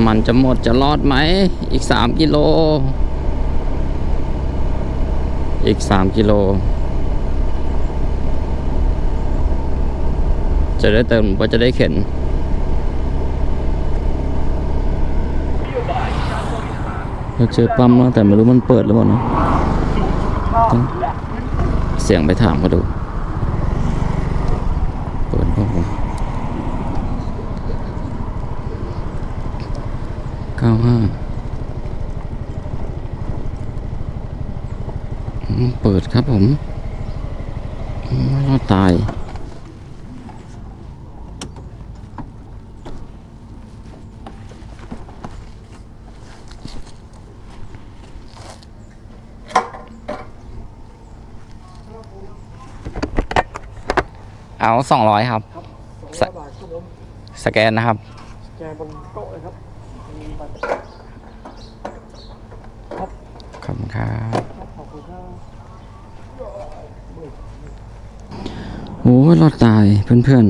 ำมันจะหมดจะรอดไหม อีกสามกิโล อีกสามกิโล จะได้เติมว่าจะได้เข็น เราเจอปั๊มแล้วแต่ไม่รู้มันเปิดหรือเปล่านะ เสียงไปถามเขาดู เปิดป่ะผม เก้าห้าเปิดครับผมอืมรอดตายเอาสองร้อยครับสสแกนนะครับ สแกนบนโต๊ะเลยครับมีบัตร ขอบคุณครับ ครับขอบคุณครับ โอ้รอดตายเพื่อน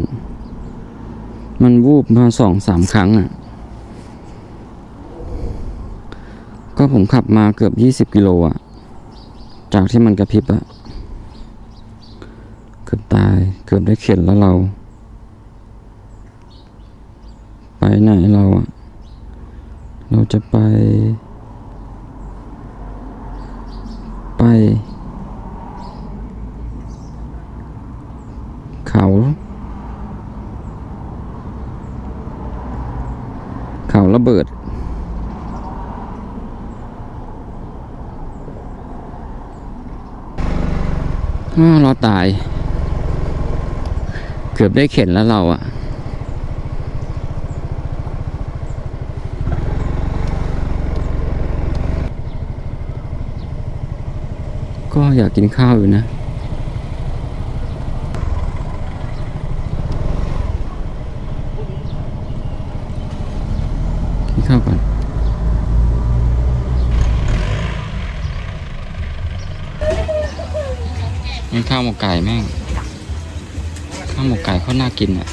ๆ มันวูบมาสองสามครั้งอะ ก็ผมขับมาเกือบยี่สิบกิโลอะ จากที่มันกระพริบอะ เกือบตายเกือบได้เข็นแล้วเรา ไปไหนเราอะ เราจะไป ไป เขา เขาระเบิด อ้าวเรา ตาย เกือบได้เข็นแล้วเราอะ่ะก็อยากกินข้าวอยู่นะ กินข้าวก่อน นี่ข้าวหมกไก่แม่ง ข้าวหมกไก่เขาน่ากินอะ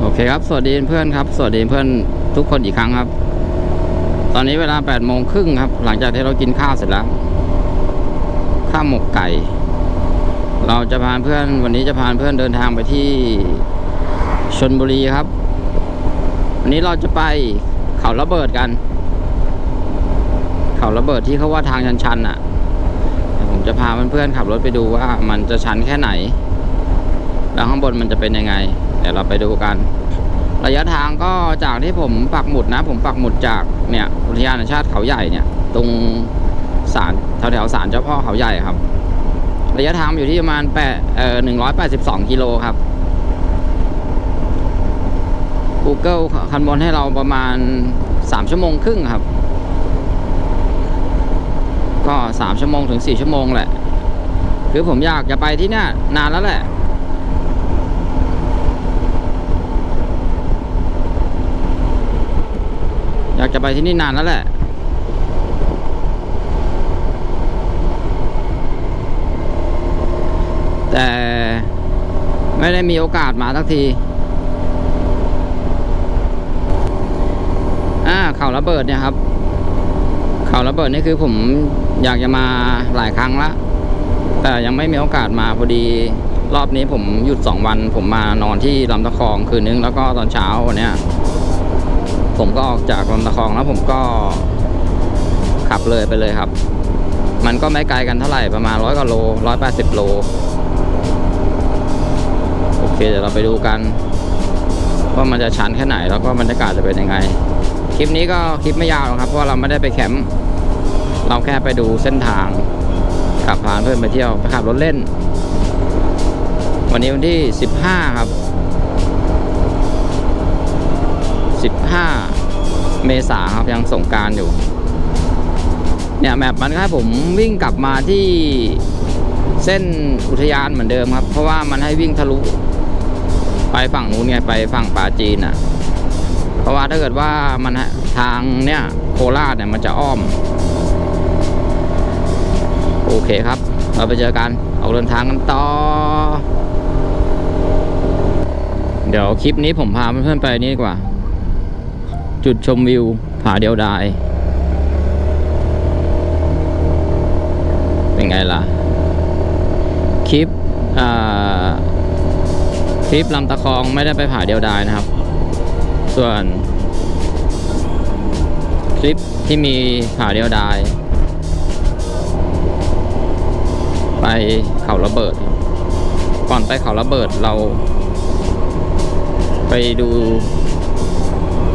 โอเคครับ สวัสดีเพื่อนครับ สวัสดีเพื่อนทุกคนอีกครั้งครับ ตอนนี้เวลา8โมงครึ่งครับ หลังจากที่เรากินข้าวเสร็จแล้ว ข้าวหมกไก่ เราจะพาเพื่อนวันนี้จะพาเพื่อนเดินทางไปที่ชนบุรีครับ วันนี้เราจะไปเขาระเบิดกัน เขาระเบิดที่เขาว่าทางชันๆอะผมจะพาเพื่อนๆขับรถไปดูว่ามันจะชันแค่ไหน แล้วข้างบนมันจะเป็นยังไง เดี๋ยวเราไปดูกัน ระยะทางก็จากที่ผมปักหมุดนะ ผมปักหมุดจากเนี่ยอุทยานแห่งชาติเขาใหญ่เนี่ย ตรงศาลแถวแถวๆศาลเจ้าพ่อเขาใหญ่ครับ ระยะทางอยู่ที่ประมาณแปดเอ่อหนึ่งร้อยแปดสิบสองกิโลครับ Google คำนวณให้เราประมาณสามชั่วโมงครึ่งครับ ก็สามชั่วโมงถึงสี่ชั่วโมงแหละ คือผมอยากจะไปที่เนี่ยนานแล้วแหละ อยากจะไปที่นี่นานแล้วแหละแต่ไม่ได้มีโอกาสมาสักที อ่า เขาระเบิดเนี่ยครับ เขาระเบิดนี่คือผมอยากจะมาหลายครั้งละแต่ยังไม่มีโอกาสมาพอดีรอบนี้ผมหยุดสองวัน ผมมานอนที่ลำตะคองคืนนึงแล้วก็ตอนเช้าวันเนี้ยผมก็ออกจากลำตะคองแล้วผมก็ขับเลยไปเลยครับ มันก็ไม่ไกลกันเท่าไหร่ประมาณร้อยกว่าโลร้อยแปดสิบโลโอเคเดี๋ยวเราไปดูกันว่ามันจะชันแค่ไหนแล้วก็บรรยากาศจะเป็นยังไง ลิปนี้ก็คลิปไม่ยาวหรอกครับ เพราะเราไม่ได้ไปแคมป์เราแค่ไปดูเส้นทางขับผ่านเพื่อนไปเที่ยวไปขับรถเล่น วันนี้วันที่ 15 ครับ 15 เมษาครับยังสงการอยู่ เนี่ยแมปมันให้ผมวิ่งกลับมาที่เส้นอุทยานเหมือนเดิมครับ เพราะว่ามันให้วิ่งทะลุ ไปฝั่งนู้นไงไปฝั่งป่าจีนอะ เพราะว่าถ้าเกิดว่ามันทางเนี่ยโคราชเนี่ยมันจะอ้อม โอเคครับ เราไปเจอกันออกเดินทางกันต่อ เดี๋ยวคลิปนี้ผมพาเพื่อนๆไปนี่ดีกว่า จุดชมวิวผาเดียวดาย เป็นไงล่ะ คลิปคลิปลำตะคองไม่ได้ไปผาเดียวดายนะครับ ส่วนคลิปที่มีผาเดียวดาย ไปเขาระเบิด ก่อนไปเขาระเบิดเรา ไปดู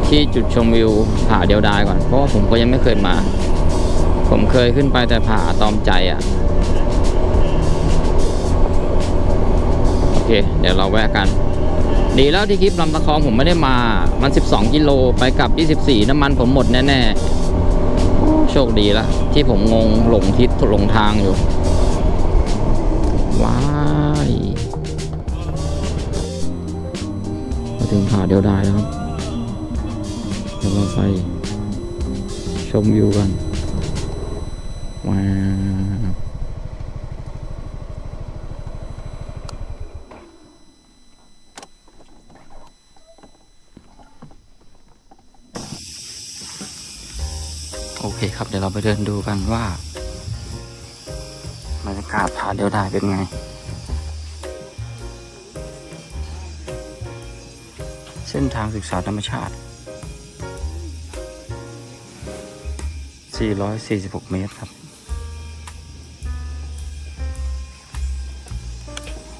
ที่จุดชมวิวผาเดียวดายก่อน เพราะผมก็ยังไม่เคยมา ผมเคยขึ้นไปแต่ผาตอมใจอะ่ะ โอเค เดี๋ยวเราแวะกัน ดีแล้วที่คลิปลำตะคองผมไม่ได้มา มัน 12 กิโลไปกับ 24 น้ำมันผมหมดแน่ๆโอ้โชคดีละที่ผมงงหลงทิศหลงทางอยู่ ว้ายมาถึงผาเดียวดายแล้วครับเดี๋ยวเราไปชมวิวกันว้าวโอเคครับ เดี๋ยวเราไปเดินดูกันว่าบรรยากาศผาเดียวไดายเป็นไง เส้นทางศึกษาธรรมชาติ 446 เมตรครับ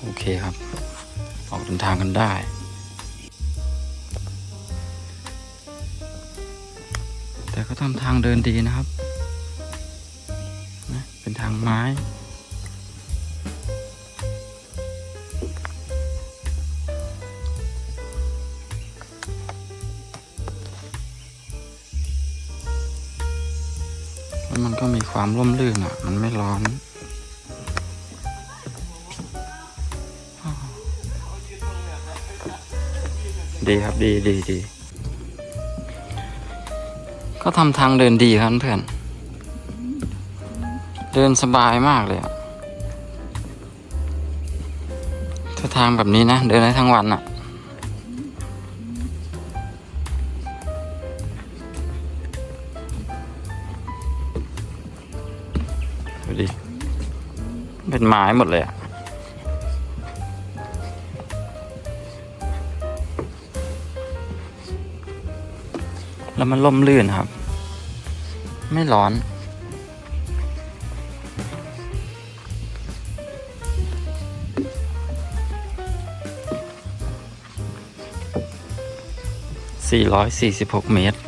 โอเคครับ ออกเดินทางกันได้แต่ก็ทำทางเดินดีนะครับ ไม้แล้วมันก็มีความร่มรื่นอะ มันไม่ร้อนดีครับดีดีดีก็ทำทางเดินดีครับเพื่อน เดินสบายมากเลยอะถ้าทางแบบนี้นะ เดินได้ทั้งวันอะ ดูดิ เป็นไม้หมดเลยอะแล้วมันล่มลื่นครับ ไม่ร้อน 446 เมตร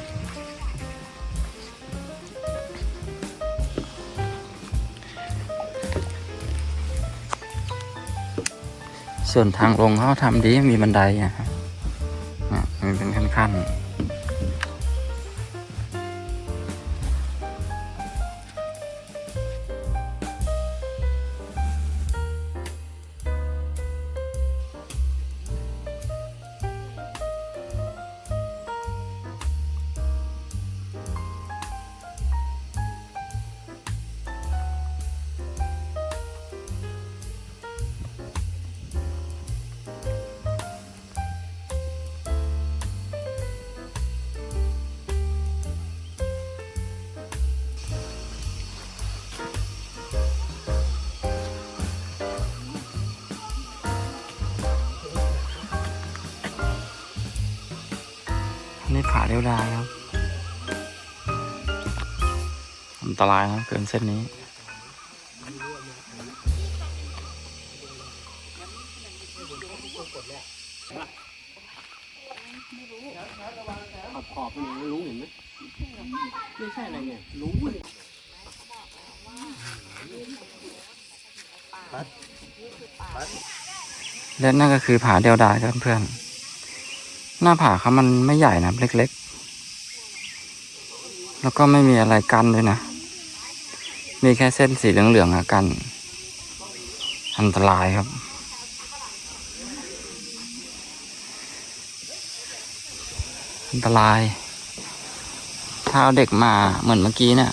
ส่วนทางลงเขาทำดีมีบันไดอะครับ วดายครับ อันตรายนะเกินเส้นนี้ ขอบขอบมันรู้เห็นไหมไม่ใช่อะไรเนี่ย รู้เนี่ยและนั่นก็คือผาเดียวดายครับเพื่อนๆหน้าผาเขามันไม่ใหญ่นะเล็กๆ แล้วก็ไม่มีอะไรกั้นด้วยนะ มีแค่เส้นสีเหลืองๆกัน อันตรายครับ อันตราย ถ้าเอาเด็กมาเหมือนเมื่อกี้เนะี่ย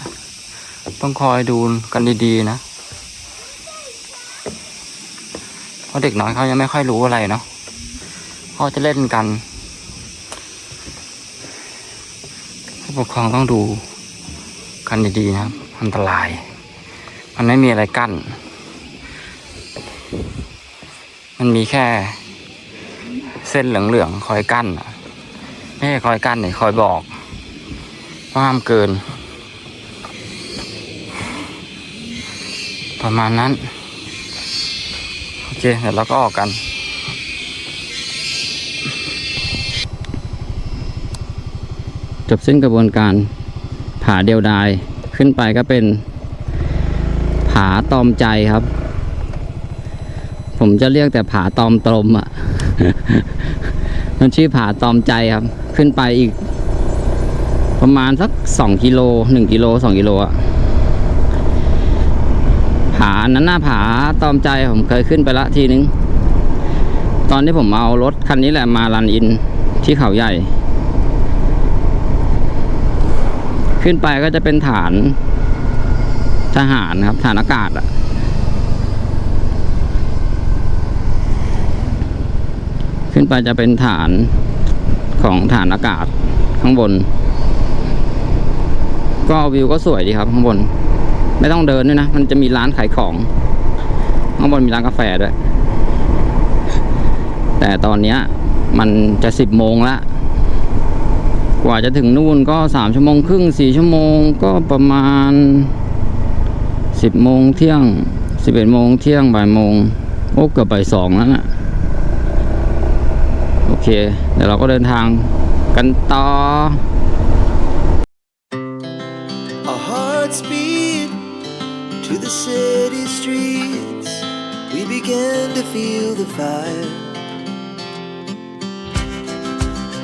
ต้องคอยดูกันดีๆนะ เพราะเด็กน้อยเขายังไม่ค่อยรู้อะไรเนาะเขาจะเล่นกัน ปกครองต้องดูกันดีๆนะครับ อันตราย มันไม่มีอะไรกั้น มันมีแค่เส้นเหลืองๆคอยกั้นไม่ใช่คอยกั้นเนี่ยคอยบอกว่าห้ามเกิน ประมาณนั้น โอเค เดี๋ยวเราก็ออกกัน จบสิ้นกระบวนการผาเดียวดายขึ้นไปก็เป็นผาตอมใจครับ ผมจะเรียกแต่ผาตอมตรมอะ มันชื่อผาตอมใจครับ ขึ้นไปอีก ประมาณสักสองกิโลหนึ่งกิโลสองกิโลอะผานั้นหน้าผาตอมใจผมเคยขึ้นไปละทีนึง ตอนที่ผมเอารถคันนี้แหละมารันอินที่เขาใหญ่ ขึ้นไปก็จะเป็นฐานทหารครับฐานอากาศอะขึ้นไปจะเป็นฐานของฐานอากาศข้างบน ก็วิวก็สวยดีครับข้างบน ไม่ต้องเดินด้วยนะ มันจะมีร้านขายของ ข้างบนมีร้านกาแฟด้วย แต่ตอนนี้มันจะสิบโมงละ กว่าจะถึงนู่นก็สามชั่วโมงครึ่งสี่ชั่วโมงก็ประมาณสิบโมงเที่ยงสิบเอ็ดโมงเที่ยงบ่ายโมงโอ้เกือบบ่ายสองแล้วน่ะโอเค เดี๋ยวเราก็เดินทางกันต่อ to the city streets. We began to feel the fire.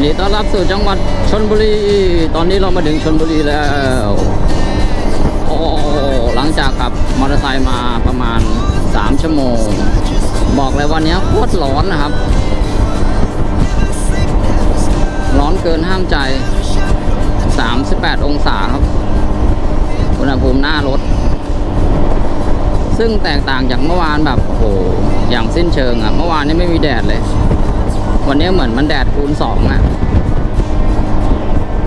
นดีต้อนรับสู่จังหวัดชนบุรี ตอนนี้เรามาถึงชนบุรีแล้วโอ้หลังจากขับมอเตอร์ไซค์มาประมาณ 3 ชั่วโมง บอกเลยวันนี้โคตรร้อนนะครับ ร้อนเกินห้ามใจ 38 องศาครับ อุณหภูมิหน้ารถ ซึ่งแตกต่างจากเมื่อวานแบบโอ้โหอย่างสิ้นเชิงอะ่ะเมื่อวานนี้ไม่มีแดดเลย วันนี้เหมือนมันแดดคูณสองอะ่ะ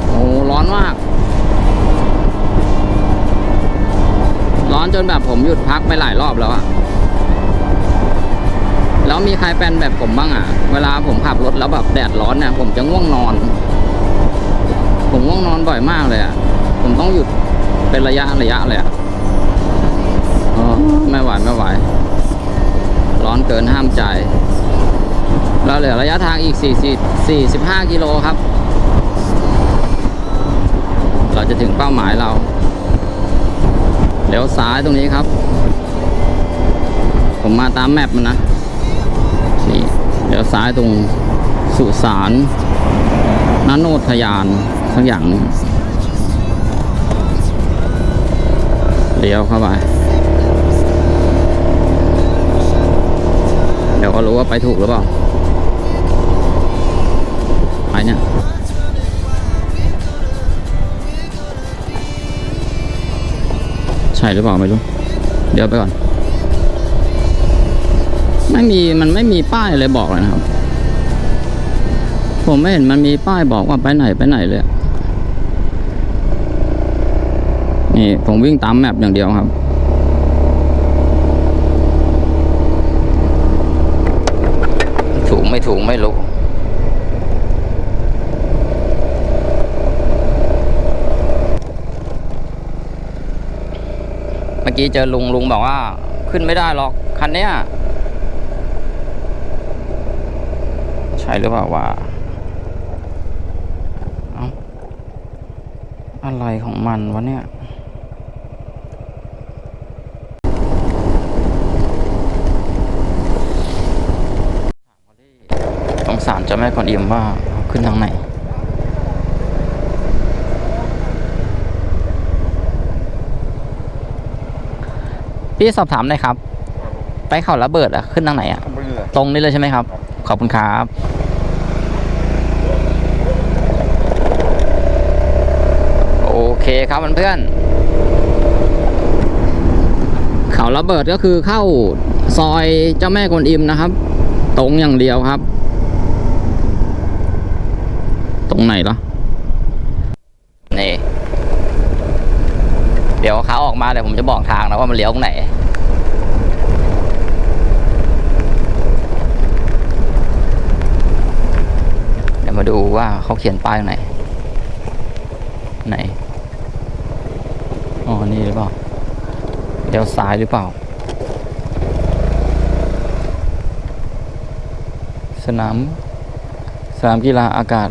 โอ้ร้อนมาก ร้อนจนแบบผมหยุดพักไปหลายรอบแล้วอะแล้วมีใครเป็นแบบผมบ้างอะเวลาผมขับรถแล้วแบบแดดร้อนเนี่ยผมจะง่วงนอน ผมง่วงนอนบ่อยมากเลยอะผมต้องหยุดเป็นระยะระยะเลยอะอ๋อไม่ไหวไม่ไหว ร้อนเกินห้ามใจ เราเหลือระยะทางอีก 40 45 กิโลครับ เราจะถึงเป้าหมายเราเลี้ยวซ้ายตรงนี้ครับ ผมมาตามแมปมันนะ นี่เลี้ยวซ้ายตรงสุสานนันโนทยานสักอย่างนึงเลี้ยวเข้าไปเดี๋ยวก็รู้ว่าไปถูกหรือเปล่า เนี่ยใช่หรือเปล่าไม่รู้ เดี๋ยวไปก่อน ไม่มีมันไม่มีป้ายเลยบอกเลยนะครับ ผมไม่เห็นมันมีป้ายบอกว่าไปไหนไปไหนเลยนี่ผมวิ่งตามแมปอย่างเดียวครับถูกไม่ถูกไม่รู้ มื่อกี้เจอลุงลุงบอกว่า ขึ้นไม่ได้หรอก คันเนี้ยใช่หรือเปล่าว่าเอ้าอะไรของมันวะเนี่ยสงสารเจ้าแม่กวนอิมว่าขึ้นทางไหน พี่สอบถามหน่อยครับ ไปเขาระเบิดอะขึ้นทางไหนอะตรงนี้เลยใช่ไหมครับ ขอบคุณครับโอเคครับเพื่อนๆเขาระเบิดก็คือเข้าซอยเจ้าแม่กวนอิมนะครับ ตรงอย่างเดียวครับ ตรงไหนล่ะ นี่ เดี๋ยวเขาออก มาเดี๋ยวผมจะบอกทางนะว่ามันเลี้ยวตรงไหนเดี๋ยวมาดูว่าเขาเขียนป้ายตรงไหน ไหนอ๋อนี่หรือเปล่าเลี้ยวซ้ายหรือเปล่า สนามสนามกีฬาอากาศ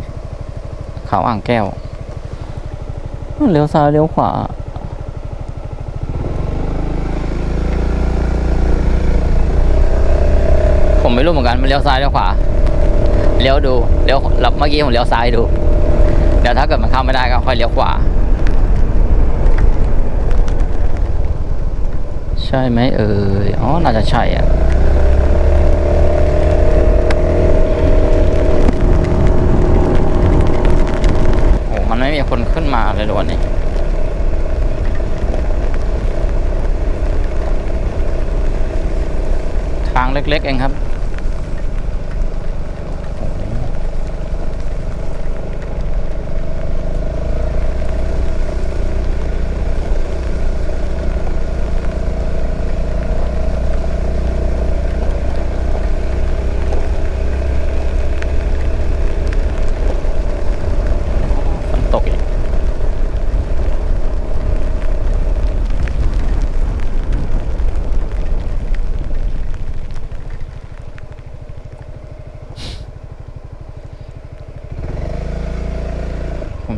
เขาอ่างแก้วเลี้ยวซ้ายเลี้ยวขวา ผม ไม่รู้เหมือนกันมันเลี้ยวซ้ายเลี้ยวขวาเลี้ยวดูเลี้ยวแล้วเมื่อกี้ผมเลี้ยวซ้ายดูเดี๋ยวถ้าเกิดมันเข้าไม่ได้ก็ค่อยเลี้ยวขวาใช่ไหมเอ่ยอ๋อน่าจะใช่อะโอ้มันไม่มีคนขึ้นมาเลยด่วนนี้ทางเล็ก ๆ เองครับ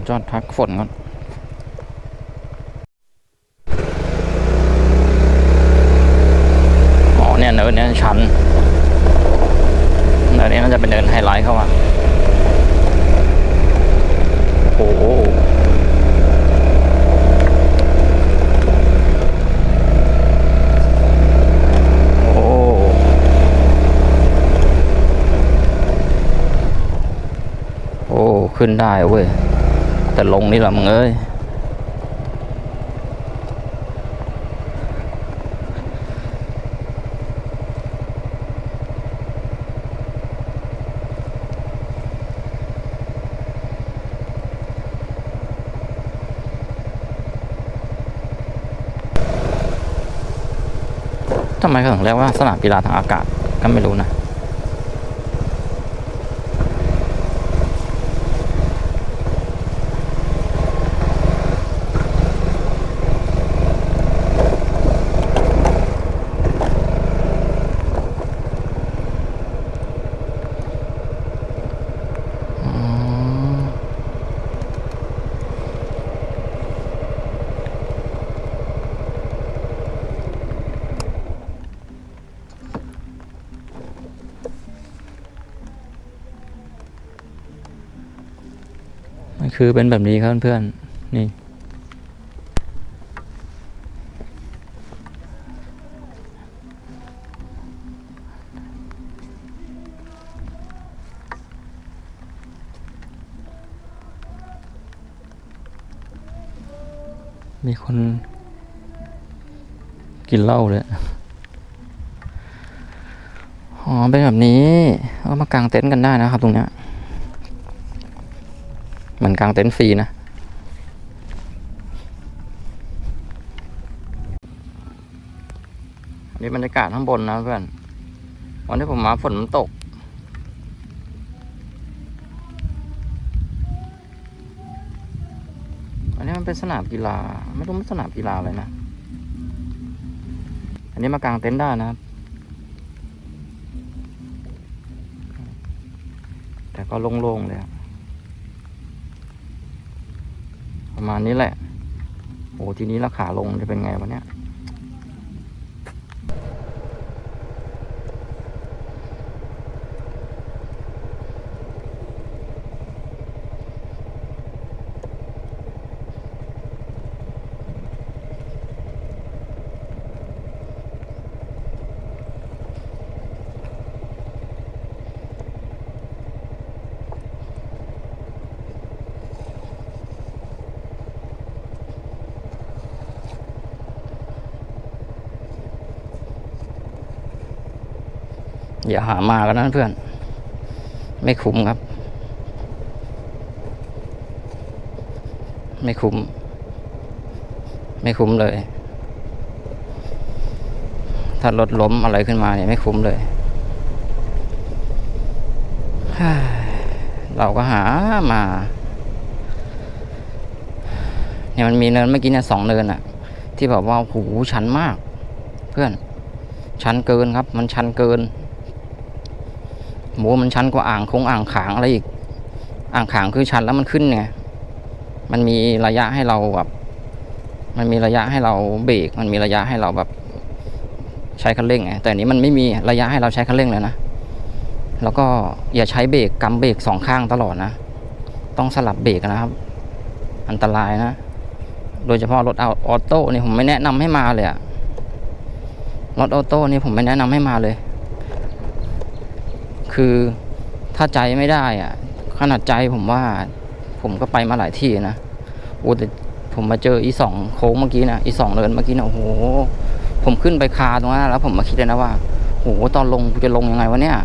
จอดพักฝนก่อนอ๋อเนี่ยเนินเนี่ยชันเนินนี้น่าจะเป็นเนินไฮไลท์เข้ามาโอ้โหโอ้โอ้ขึ้นได้เว้ย แต่ลงนี่แหละมึงเอ้ยทำไมเขาถึงเรียกว่าสนามกีฬาทางอากาศก็ไม่รู้นะ คือเป็นแบบนี้ครับเพื่อนๆ นี่ มีคนกินเหล้าเลยอ๋อเป็นแบบนี้ก็มากางเต็นท์กันได้นะครับตรงเนี้ย มือนกลางเต็นท์ฟรีนะอันนี้บรรยากาศข้างบนนะเพื่อน วันที่ผมมาฝนมันตก อันนี้มันเป็นสนามกีฬา ไม่รู้มันสนามกีฬาอะไรนะ อันนี้มากางเต็นท์ได้นะครับแต่ก็โล่งๆเลย ประมาณนี้แหละ โอ้ทีนี้ราคาลงจะเป็นไงวะเนี่ย อย่าหามากันนะเพื่อน ไม่คุ้มครับ ไม่คุ้ม ไม่คุ้มเลย ถ้ารถล้มอะไรขึ้นมาเนี่ยไม่คุ้มเลย เราก็หามาเนี่ยมันมีเนินเมื่อกี้เนี่ยสองเนินอะที่แบบว่าโอ้โหชันมาก เพื่อน ชันเกินครับ มันชันเกิน หมูมันชันกว่าอ่างคงอ่างขางอะไรอีก อ่างขางคือชันแล้วมันขึ้นไงมันมีระยะให้เราแบบ มันมีระยะให้เราเบรกมันมีระยะให้เราแบบ ใช้คันเร่งไงแต่อันนี้มันไม่มีระยะให้เราใช้คันเร่งเลยนะแล้วก็อย่าใช้เบรกกำเบรกสองข้างตลอดนะ ต้องสลับเบรกนะครับ อันตรายนะ โดยเฉพาะรถออโต้นี่ผมไม่แนะนำให้มาเลยอะรถออโต้นี่ผมไม่แนะนำให้มาเลย คือถ้าใจไม่ได้อะ ขนาดใจผมว่า ผมก็ไปมาหลายที่นะโอ้แต่ผมมาเจออีสองโค้งเมื่อกี้นะอีสองเนินเมื่อกี้นะโอ้โห ผมขึ้นไปคาตรงนั้นแล้วผมมาคิดเลยนะว่าโอ้โหตอนลงกูจะลงยังไงวะเนี่ย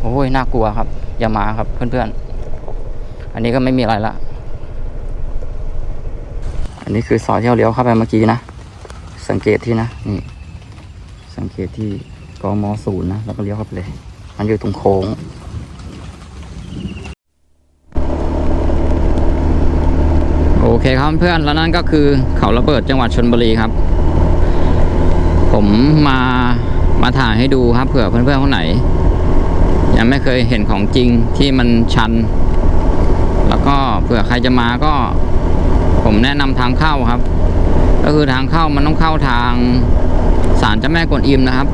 โอ้ยน่ากลัวครับ อย่ามาครับเพื่อนๆ อันนี้ก็ไม่มีอะไรละ อันนี้คือซอยที่เราเลี้ยวเข้าไปเมื่อกี้นะ สังเกตที่นะ นี่ สังเกตที่กมศูนย์นะ แล้วก็เลี้ยวเข้าไปเลย มันอยู่ตรงโค้งโอเคครับเพื่อนแล้วนั่นก็คือเขาระเบิดจังหวัดชนบุรีครับ ผมมามาถ่ายให้ดูครับเผื่อเพื่อนๆคนไหน ยังไม่เคยเห็นของจริงที่มันชัน แล้วก็เผื่อใครจะมาก็ ผมแนะนำทางเข้าครับ ก็คือทางเข้ามันต้องเข้าทางศาลเจ้าแม่กวนอิมนะครับ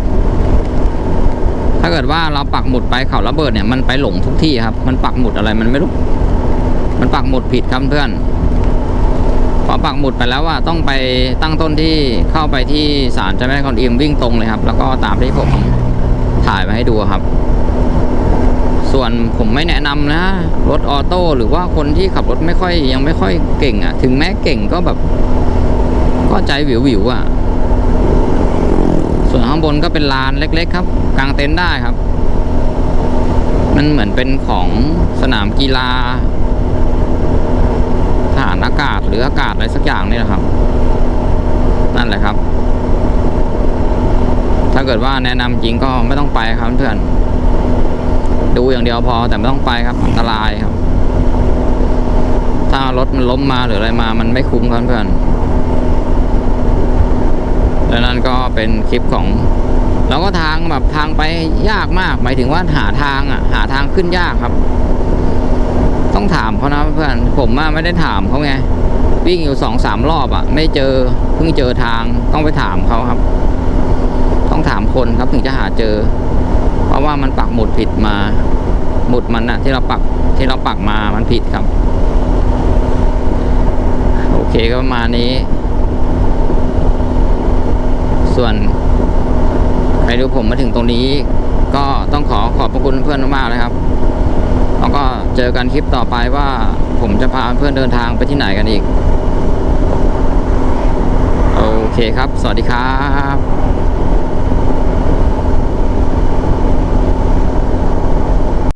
ถ้าเกิดว่าเราปักหมุดไปเขาระเบิดเนี่ยมันไปหลงทุกที่ครับ มันปักหมุดอะไรมันไม่รู้ มันปักหมุดผิดครับเพื่อน พอปักหมุดไปแล้วว่าต้องไปตั้งต้นที่เข้าไปที่ศาลเจ้าแม่กวนอิมวิ่งตรงเลยครับ แล้วก็ตามที่ผมถ่ายมาให้ดูครับ ส่วนผมไม่แนะนำนะ รถออโต้หรือว่าคนที่ขับรถไม่ค่อยยังไม่ค่อยเก่งอะ่ะ ถึงแม้เก่งก็แบบ ก็ใจวิววิวอะ่ะ ส่วนข้างบนก็เป็นลานเล็ก ๆ ครับ กางเต็นท์ได้ครับ มันเหมือนเป็นของสนามกีฬาทหารอากาศหรืออากาศอะไรสักอย่างนี่แหละครับ นั่นแหละครับ ถ้าเกิดว่าแนะนำจริงก็ไม่ต้องไปครับเพื่อนดูอย่างเดียวพอแต่ไม่ต้องไปครับอันตรายครับ ถ้ารถมันล้มมาหรืออะไรมามันไม่คุ้มครับเพื่อนและนั่นก็เป็นคลิปของ แล้วก็ทางแบบทางไปยากมาก หมายถึงว่าหาทางอะ หาทางขึ้นยากครับ ต้องถามเขานะเพื่อนผมอะไม่ได้ถามเขาไงวิ่งอยู่สองสามรอบอะ ไม่เจอเพิ่งเจอทางต้องไปถามเขาครับ ต้องถามคนครับถึงจะหาเจอ เพราะว่ามันปักหมุดผิดมาหมุดมันอะ ที่เราปักที่เราปักมามันผิดครับ โอเคก็ประมาณนี้ ส่วน ใครดูผมมาถึงตรงนี้ ก็ต้องขอขอบพระคุณเพื่อนมากๆเลยครับแล้วก็เจอกันคลิปต่อไปว่าผมจะพาเพื่อนเดินทางไปที่ไหนกันอีก โอเคครับ สวัสดีครับ